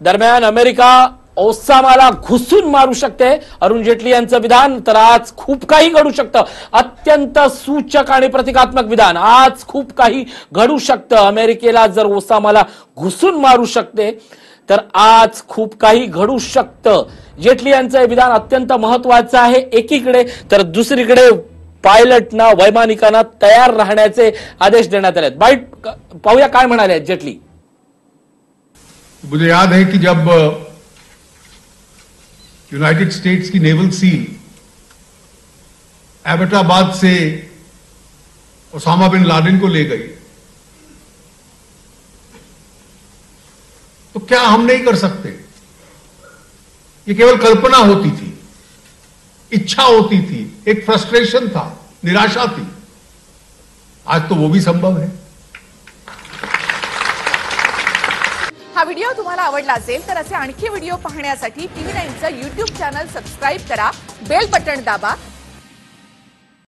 दरम्यान अमेरिका ओसामाला घुसून मारू शकते. अरुण जेटली यांचं विधान तर आज खूप काही घडू शकतं. अत्यंत सूचक आणि प्रतिकात्मक विधान आज खूप काही घडू शकतं. अमेरिकेला जर ओसामाला घुसून मारू शकते तर आज खूप काही घडू शकतं. जेटली यांचं हे विधान अत्यंत महत्वाचं आहे. एकीकडे तर दुसरीकडे पायलटना वैमानिकांना तयार राहण्याचे आदेश देण्यात आले आहेत बाईट पाहूया काय म्हणाले आहेत जेटली. मुझे याद है कि जब यूनाइटेड स्टेट्स की नेवल सील एबटाबाद से ओसामा बिन लादेन को ले गई तो क्या हम नहीं कर सकते? ये केवल कल्पना होती थी, इच्छा होती थी, एक फ्रस्ट्रेशन था, निराशा थी। आज तो वो भी संभव है। हा व्हिडिओ तुम्हाला आवडला असेल तर असे आणखी व्हिडिओ पाहण्यासाठी टीव्ही नाईनचं युट्यूब चॅनल सबस्क्राईब करा बेल बटण दाबा